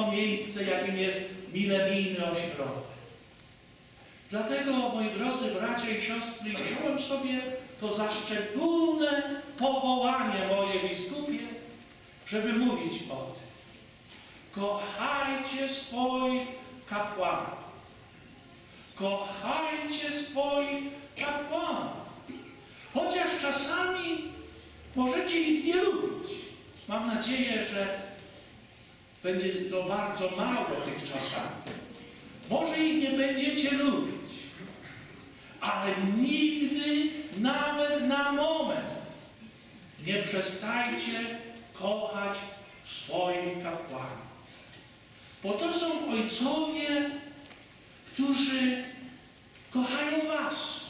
to miejsce, jakim jest milenijny ośrodek. Dlatego, moi drodzy bracia i siostry, wziąłem sobie to za szczególne powołanie moje biskupie, żeby mówić o tym. Kochajcie swoich kapłanów. Kochajcie swoich kapłanów. Chociaż czasami możecie ich nie lubić. Mam nadzieję, że będzie to bardzo mało tych czasami. Może ich nie będziecie lubić, ale nigdy, nawet na moment, nie przestajcie kochać swoich kapłanów. Bo to są ojcowie, którzy kochają Was.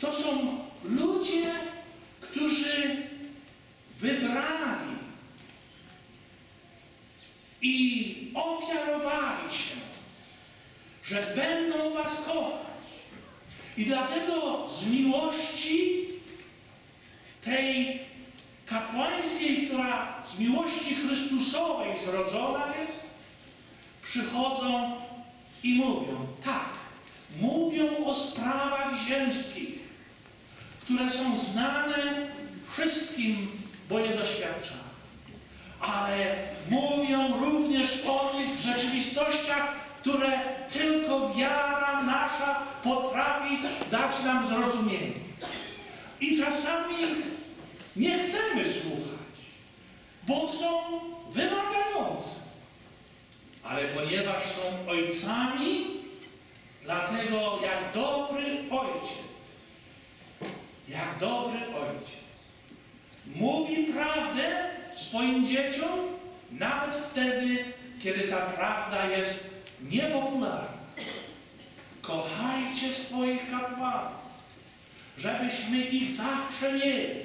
To są ludzie, którzy wybrali i ofiarowali się, że będą Was kochać. I dlatego z miłości tej kapłańskiej, która z miłości Chrystusowej zrodzona jest, przychodzą i mówią, tak, mówią o sprawach ziemskich, które są znane wszystkim, bo je doświadczają. Ale mówią rzeczywistościach, które tylko wiara nasza potrafi dać nam zrozumienie. I czasami nie chcemy słuchać, bo są wymagające. Ale ponieważ są ojcami, dlatego jak dobry ojciec, jak dobry ojciec, mówi prawdę swoim dzieciom, kiedy ta prawda jest niepopularna. Kochajcie swoich kapłanów, żebyśmy ich zawsze mieli,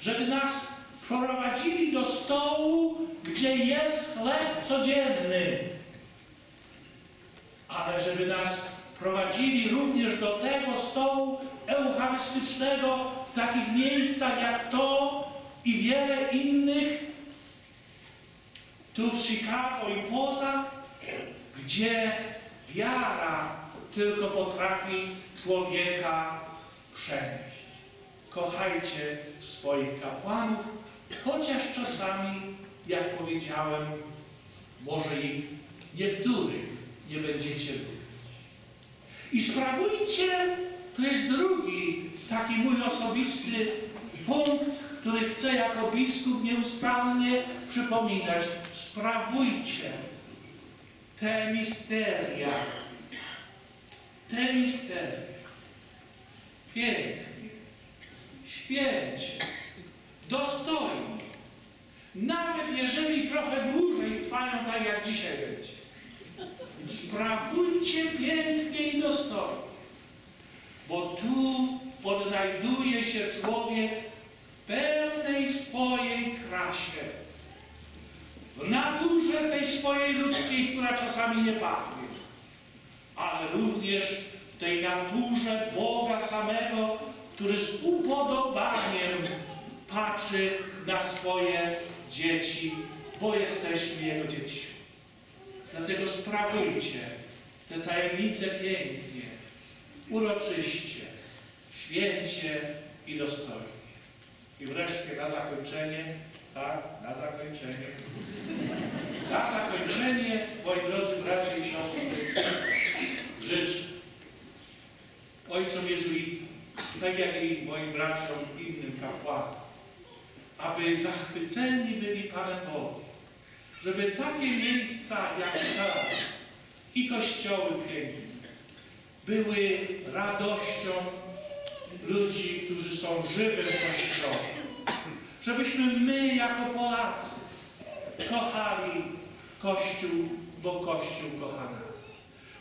żeby nas prowadzili do stołu, gdzie jest chleb codzienny, ale żeby nas prowadzili również do tego stołu eucharystycznego w takich miejscach jak to i wiele innych, tu w Chicago i poza, gdzie wiara tylko potrafi człowieka przenieść. Kochajcie swoich kapłanów, chociaż czasami, jak powiedziałem, może ich niektórych nie będziecie lubić. I sprawujcie, to jest drugi taki mój osobisty punkt, który chcę jako biskup nieustannie przypominać. Sprawujcie te misteria. Te misteria. Pięknie, święcie, dostojnie. Nawet jeżeli trochę dłużej trwają, tak jak dzisiaj będzie. Sprawujcie pięknie i dostojnie. Bo tu odnajduje się człowiek w pełnej swojej krasie. W naturze tej swojej ludzkiej, która czasami nie pachnie, ale również w tej naturze Boga samego, który z upodobaniem patrzy na swoje dzieci, bo jesteśmy Jego dziećmi. Dlatego sprawujcie te tajemnice pięknie, uroczyście, święcie i dostojnie. I wreszcie na zakończenie, tak, na zakończenie, na zakończenie, moi drodzy bracia i siostry, życzę ojcom jezuitom, tak jak i moim braciom, innym kapłanom, aby zachwyceni byli Panem Bogiem, żeby takie miejsca jak ta i kościoły piękne były radością ludzi, którzy są żywym kościołem. Żebyśmy my jako Polacy kochali Kościół, bo Kościół kocha.